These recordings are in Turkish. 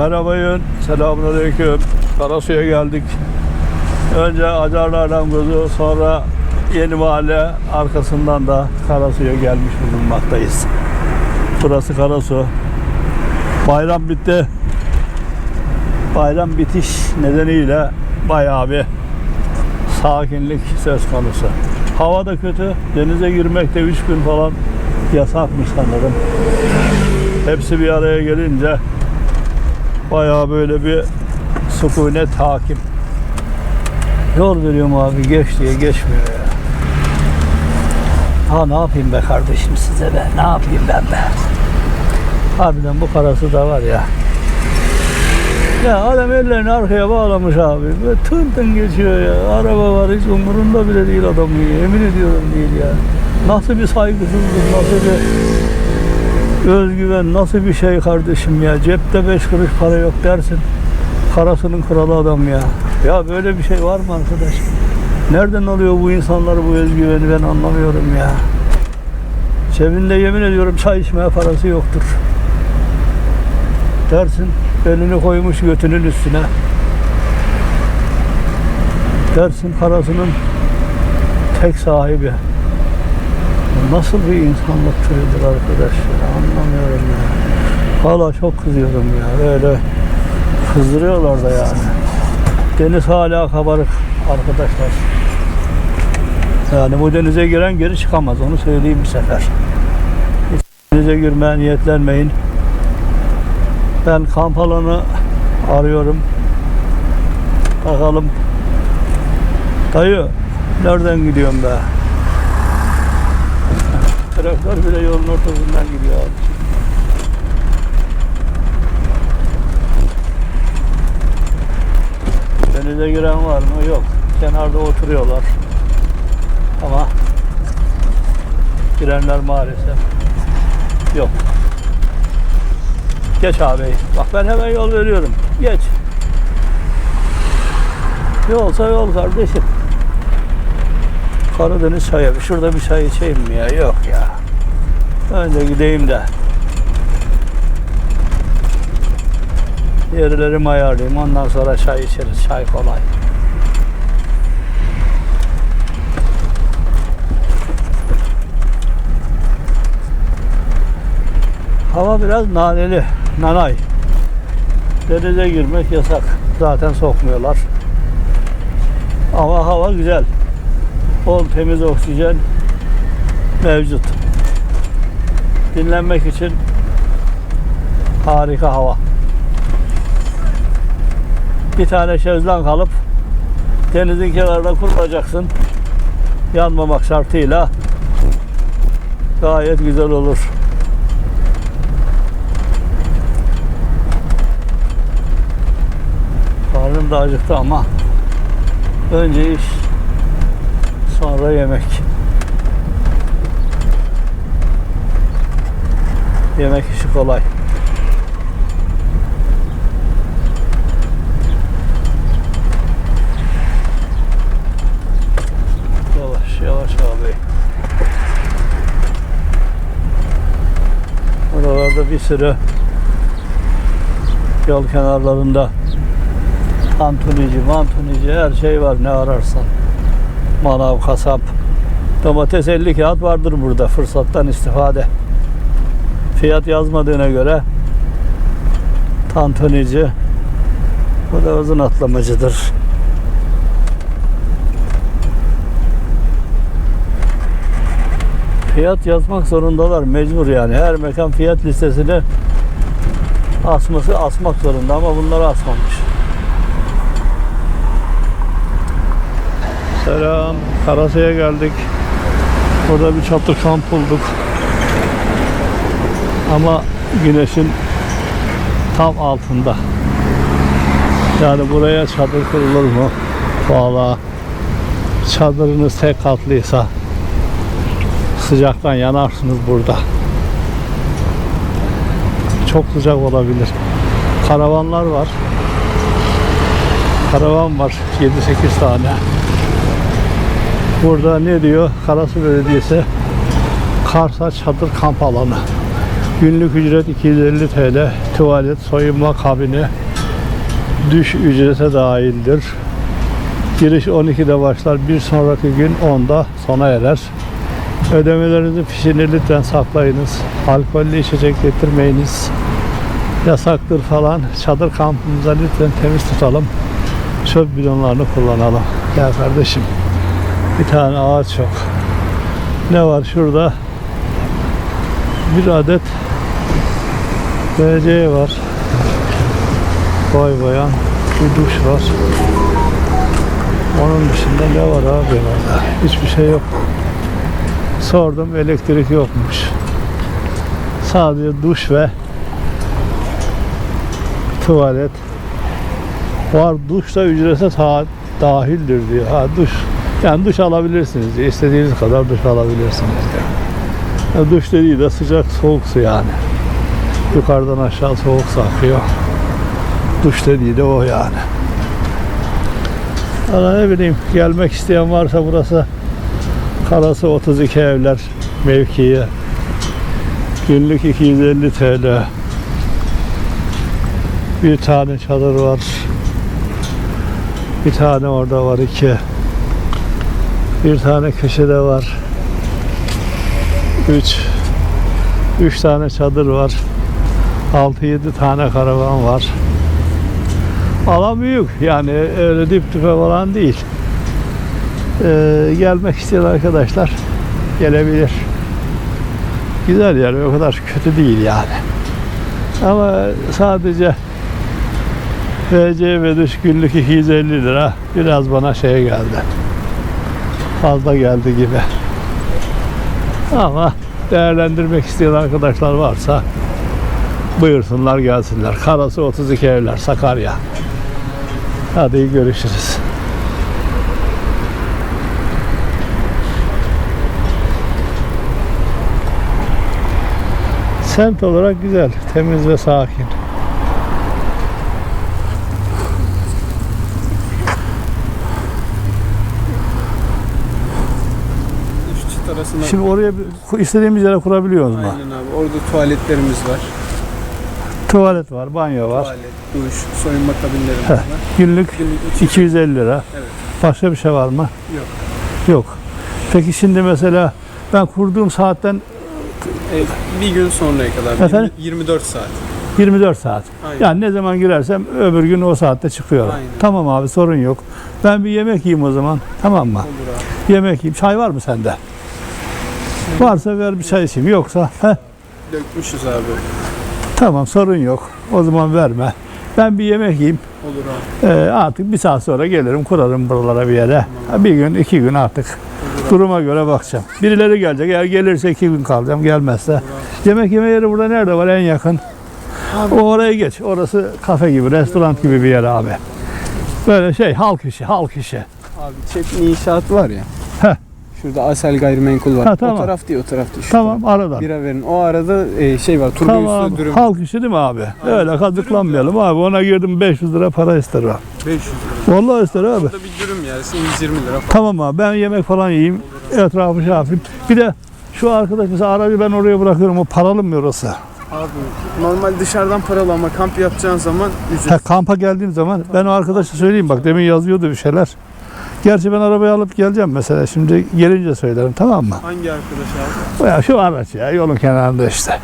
Merhaba Yön. Selamünaleyküm. Karasu'ya geldik. Önce Acarlardan Kuzu, sonra Yeni Mahalle, arkasından da Karasu'ya gelmiş bulunmaktayız. Burası Karasu. Bayram bitti. Bayram bitiş nedeniyle bayağı bir sakinlik söz konusu. Hava da kötü. Denize girmek de 3 gün falan yasakmış sanırım. Hepsi bir araya gelince bayağı böyle bir sükunet hakim. Yol veriyorum abi geç diye geçmiyor ya. Ha ne yapayım be kardeşim size be ne yapayım ben be. Harbiden bu parası da var ya. Ya adam ellerini arkaya bağlamış abi. Böyle tın tın geçiyor ya. Araba var hiç umurunda bile değil adamın. ya. Yemin ediyorum değil ya. Nasıl bir saygısızlık, nasıl bir özgüven, nasıl bir şey kardeşim ya. Cepte beş kuruş para yok dersin. Karasının kralı adam ya. Ya böyle bir şey var mı arkadaş? Nereden alıyor bu insanlar bu özgüveni ben anlamıyorum ya. Cebinde yemin ediyorum çay içmeye parası yoktur. Dersin elini koymuş götünün üstüne. Dersin parasının tek sahibi. Nasıl bir insanlık türüdür arkadaş ya anlamıyorum ya. Hala çok kızıyorum ya böyle kızdırıyorlar da yani. Deniz hala kabarık arkadaşlar. Yani bu denize giren geri çıkamaz onu söyleyeyim bir sefer. Hiç denize girmeye niyetlenmeyin. Ben kamp alanı arıyorum. Bakalım. Dayı nereden gidiyorum be? Traktör bile yolun ortasından gidiyor abi. Denize giren var mı? Yok. Kenarda oturuyorlar. Ama girenler maalesef yok. Geç abi. Bak ben hemen yol veriyorum. Geç. Yolsa yol kardeşim. Karadeniz çayı. Şurada bir çay içeyim mi ya? Yok ya. Önce gideyim de. Yerlerimi ayarlayayım. Ondan sonra çay içeriz. Çay kolay. Hava biraz naneli. Nanay. Denize girmek yasak. Zaten sokmuyorlar. Ama hava güzel. Bol temiz oksijen mevcut. Dinlenmek için harika hava. Bir tane şezlong alıp denizin kenarında kurulacaksın. Yanmamak şartıyla gayet güzel olur. Karnım da acıktı ama önce iş sonra yemek. Yemek işi kolay. Yavaş yavaş abi. Oralarda bir sürü yol kenarlarında tantunici, mantunici her şey var ne ararsan. Manav, kasap. Domates 50 kağıt vardır burada fırsattan istifade. Fiyat yazmadığına göre tantunici bu da uzun atlamacıdır. Fiyat yazmak zorundalar mecbur yani. Her mekan fiyat listesini asması asmak zorunda ama bunları asmamış. Selam. Karası'ya geldik. Burada bir çatı kamp bulduk. Ama güneşin tam altında. Yani buraya çadır kurulur mu? Valla çadırınız tek katlıysa sıcaktan yanarsınız burada. Çok sıcak olabilir. Karavanlar var. Karavan var 7-8 tane. Burada ne diyor? Karasu Belediyesi Karsa Çadır Kamp Alanı. Günlük ücret 250 TL. Tuvalet, soyunma kabini düş ücrete dahildir. Giriş 12'de başlar. Bir sonraki gün 10'da sona erer. Ödemelerinizi fişini lütfen saklayınız. Alkollü içecek getirmeyiniz. Yasaktır falan. Çadır kampımıza lütfen temiz tutalım. Çöp bidonlarını kullanalım. Gel kardeşim. Bir tane ağaç yok. Ne var şurada? Bir adet BC var. Boy boyan. Bir duş var. Onun dışında ne var abi? Hiçbir şey yok. Sordum elektrik yokmuş. Sadece duş ve tuvalet var. Duş da ücrete dahildir diyor. Ha duş. Yani duş alabilirsiniz diyor. İstediğiniz kadar duş alabilirsiniz diyor. Ya duş dediği de sıcak soğuk su yani. Yukarıdan aşağı soğuk su akıyor. Duş dediği de o yani. Ama ne bileyim gelmek isteyen varsa burası Karası 32 evler mevkiye. Günlük 250 TL. Bir tane çadır var. Bir tane orada var iki. Bir tane köşede var. Üç. Üç tane çadır var. 6-7 tane karavan var. Alan büyük. Yani öyle dip dibe falan değil. Ee, gelmek isteyen arkadaşlar gelebilir. Güzel yer. O kadar kötü değil yani. Ama sadece FC ve dış günlük 250 lira biraz bana şey geldi. Fazla geldi gibi. Ama değerlendirmek isteyen arkadaşlar varsa buyursunlar gelsinler. Karası 32 evler Sakarya. Hadi görüşürüz. Semt olarak güzel, temiz ve sakin. Üç çift arasında Şimdi oraya istediğimiz yere kurabiliyoruz aynen abi. Orada tuvaletlerimiz var. Tuvalet var, banyo var. Tuvalet, duş, soyunma kabinlerimiz Heh. var. Günlük Günlük üç- 250 lira. Evet. Başka bir şey var mı? Yok. Yok. Peki şimdi mesela ben kurduğum saatten E, bir gün sonraya kadar. Efendim? 20 24 saat. 24 saat. Aynen. Yani ne zaman girersem öbür gün o saatte çıkıyorum. Aynen. Tamam abi sorun yok. Ben bir yemek yiyeyim o zaman. Tamam mı? Olur abi. Yemek yiyeyim. Çay var mı sende? Varsa ver bir çay içeyim. Yoksa heh, Dökmüşüz abi. tamam sorun yok. O zaman verme. Ben bir yemek yiyeyim. Olur abi. Ee, artık bir saat sonra gelirim kurarım buralara bir yere. Ha, Bir gün iki gün artık. Duruma göre bakacağım. Birileri gelecek. Eğer gelirse iki gün kalacağım. Gelmezse. Yemek yeme yeri burada nerede var en yakın? O oraya geç. Orası kafe gibi, restoran gibi bir yer abi. Böyle şey halk işi, halk işi. Abi Çetin İnşaat var ya. Heh. Şurada Asel Gayrimenkul var. Ha, tamam. O taraf değil o taraf değil. Şu Tamam taraf. aradan. Bira verin. O arada e, şey var. Turbo Tamam. üstü dürüm. Halk işi değil mi abi? Öyle kazıklanmayalım abi. Ona girdim 500 lira para ister o. 500 lira. Vallahi ister abi. Burada bir dürüm yersin 120 lira falan. Tamam abi ben yemek falan yiyeyim. Etrafı şey yapayım. Bir de şu arkadaş mesela aracı ben oraya bırakıyorum. O paralı mı orası? Abi normal dışarıdan paralı ama kamp yapacağın zaman ücret. Ha, kampa geldiğim zaman ben o arkadaşa söyleyeyim bak demin yazıyordu bir şeyler. Gerçi ben arabayı alıp geleceğim mesela şimdi gelince söylerim tamam mı? Hangi arkadaş abi? Ya şu araç ya yolun kenarında işte.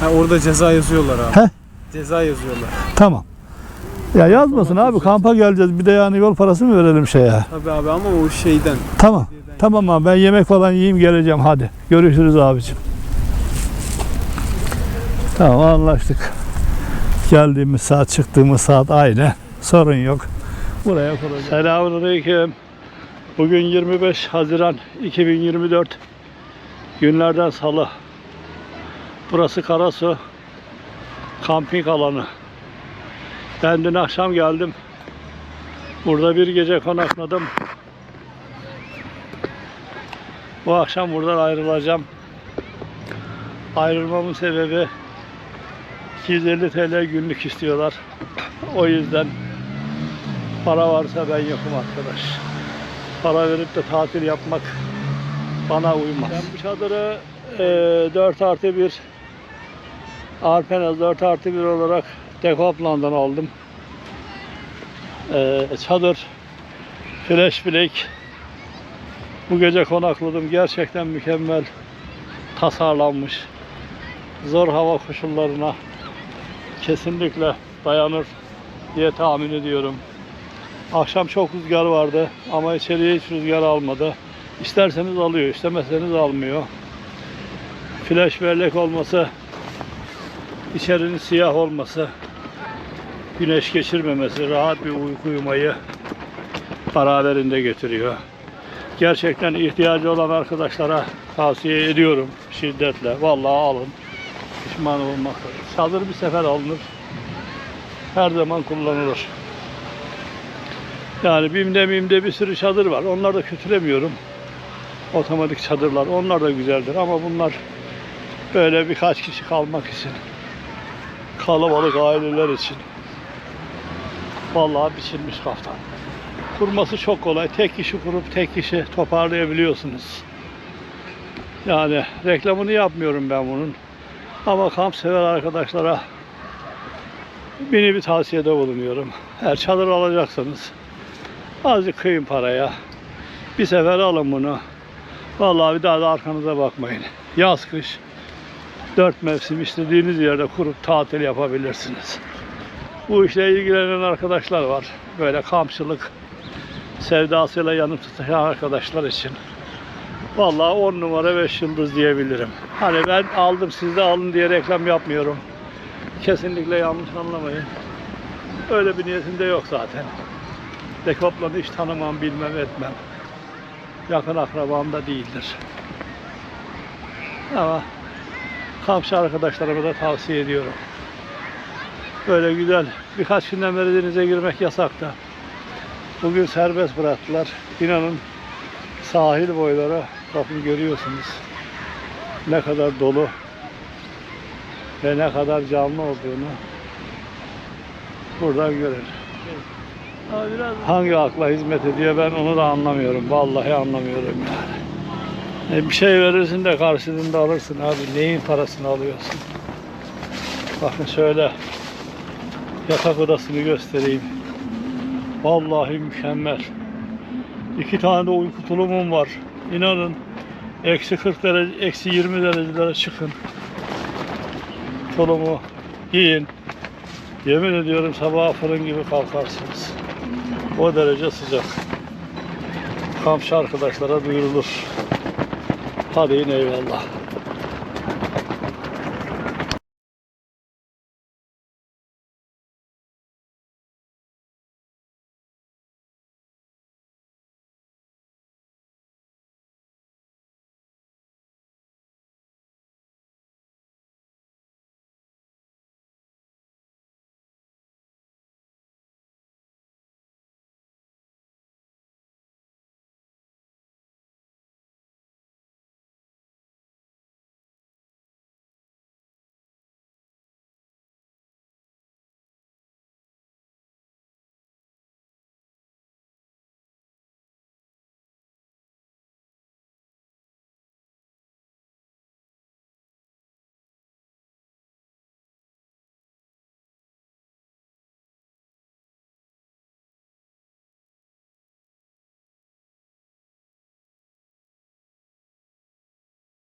Ha orada ceza yazıyorlar abi. He? Ceza yazıyorlar. Tamam. Ya yazmasın abi kampa geleceğiz bir de yani yol parası mı verelim şeye? Tabii abi ama o şeyden. Tamam. Tamam abi ben yemek falan yiyeyim geleceğim hadi. Görüşürüz abicim. Tamam anlaştık. Geldiğimiz saat çıktığımız saat aynı. Sorun yok. Buraya kuracağım. Selamünaleyküm. Bugün 25 Haziran 2024 günlerden salı. Burası Karasu kamping alanı. Ben dün akşam geldim. Burada bir gece konakladım. Bu akşam buradan ayrılacağım. Ayrılmamın sebebi 250 TL günlük istiyorlar. O yüzden para varsa ben yokum arkadaş. Para verip de tatil yapmak bana uymaz. Ben bu çadırı e, 4 artı 1 Arpenaz 4 artı 1 olarak Decathlon'dan aldım. Ee, çadır, flash bilek. Bu gece konakladım. Gerçekten mükemmel tasarlanmış. Zor hava koşullarına kesinlikle dayanır diye tahmin ediyorum. Akşam çok rüzgar vardı ama içeriye hiç rüzgar almadı. İsterseniz alıyor, istemezseniz almıyor. Flash bellek olması, içerinin siyah olması, güneş geçirmemesi, rahat bir uyku uyumayı beraberinde getiriyor. Gerçekten ihtiyacı olan arkadaşlara tavsiye ediyorum şiddetle. Vallahi alın. Pişman olmazsınız. Çadır bir sefer alınır. Her zaman kullanılır. Yani BİM'de BİM'de bir sürü çadır var. Onları da kötülemiyorum. Otomatik çadırlar. Onlar da güzeldir ama bunlar böyle birkaç kişi kalmak için. Kalabalık aileler için. Vallahi biçilmiş kaftan. Kurması çok kolay. Tek kişi kurup tek kişi toparlayabiliyorsunuz. Yani reklamını yapmıyorum ben bunun. Ama kamp sever arkadaşlara beni bir tavsiyede bulunuyorum. Eğer çadır alacaksanız azıcık kıyın paraya. Bir sefer alın bunu. Vallahi bir daha da arkanıza bakmayın. Yaz kış dört mevsim istediğiniz yerde kurup tatil yapabilirsiniz. Bu işle ilgilenen arkadaşlar var. Böyle kampçılık sevdasıyla yanıp tutuşan arkadaşlar için. Vallahi 10 numara 5 yıldız diyebilirim. Hani ben aldım siz de alın diye reklam yapmıyorum. Kesinlikle yanlış anlamayın. Öyle bir niyetim de yok zaten. Dekoplan'ı hiç tanımam, bilmem, etmem. Yakın akrabam da değildir. Ama kampçı arkadaşlarıma da tavsiye ediyorum. Böyle güzel. Birkaç günden beri denize girmek yasakta. Bugün serbest bıraktılar. İnanın sahil boyları bakın görüyorsunuz ne kadar dolu ve ne kadar canlı olduğunu buradan görür. Hangi akla hizmet ediyor ben onu da anlamıyorum. Vallahi anlamıyorum yani. E bir şey verirsin de karşılığında alırsın abi. Neyin parasını alıyorsun? Bakın şöyle yatak odasını göstereyim. Vallahi mükemmel. İki tane de uyku tulumum var. İnanın eksi 40 derece, eksi 20 derecelere çıkın. Tulumu giyin. Yemin ediyorum sabah fırın gibi kalkarsınız. O derece sıcak. Kampçı arkadaşlara duyurulur. Hadi eyvallah.